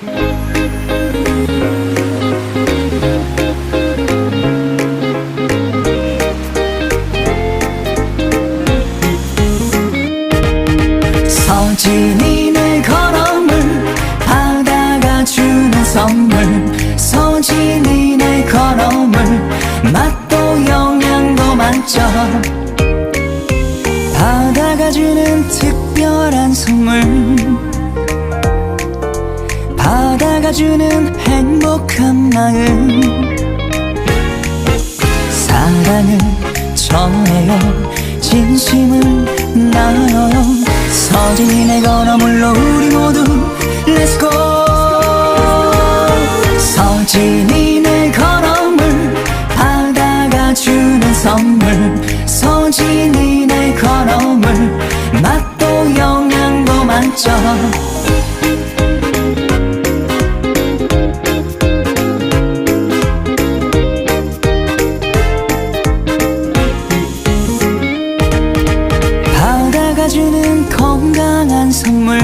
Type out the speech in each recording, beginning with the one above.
서진 바다가 주는 행복한 마음. 사랑을 전해요. 진심을 나눠요. 서진이 내 걸어물로 우리 모두 Let's go. 서진이 내 걸어물 바다가 주는 선물. 서진이 내 걸어물 맛도 영양도 만점 건강한 선물.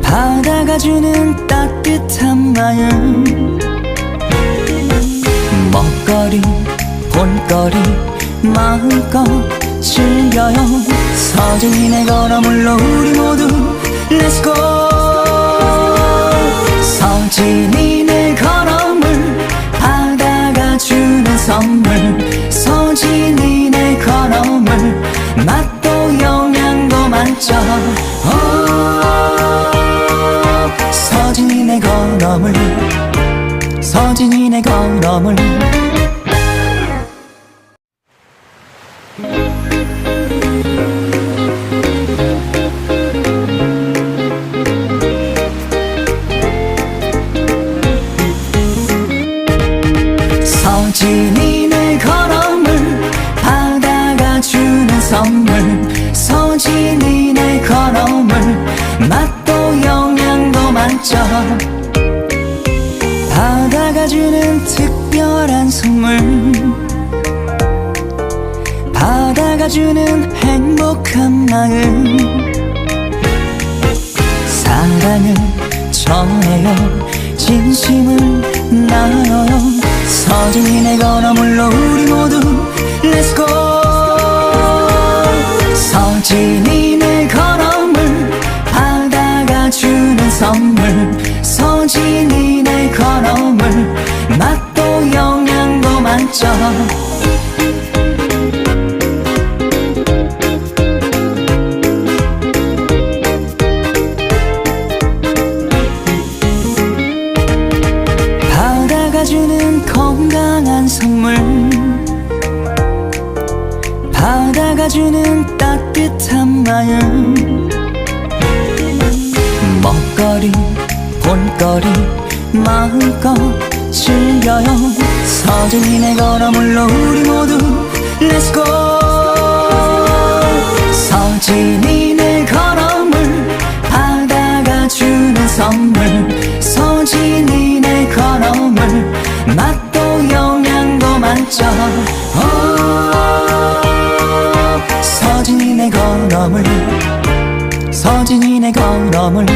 바다가 주는 따뜻한 마음. 먹거리 볼거리 마음껏 즐겨요. 서진이 내 걸어물로 우리 모두 Let's go. 서진이 걸어물 서진이 내 걸어물 서진이 내 걸어물 바다가 주는 선물. 서진이 내 걸어물 맛도 영양도 만점 바다가 주는 특별한 선물. 바다가 주는 행복한 마음. 사랑을 전해요. 진심을 나눠요. 서진이 내 걸어물로 우리 모두 Let's go. 서진이 내 걸어물 바다가 주는 선물. 서진 바다가 주는 건강한 선물. 바다가 주는 따뜻한 마음. 먹거리 볼거리 마음껏 즐겨요. 서진이 내 걸어물로 우리 모두 Let's go. 서진이 내 걸어물 바다가 주는 선물. 서진이 내 걸어물 맛도 영양도 만점 오, 서진이 내 걸어물. 서진이 내 걸어물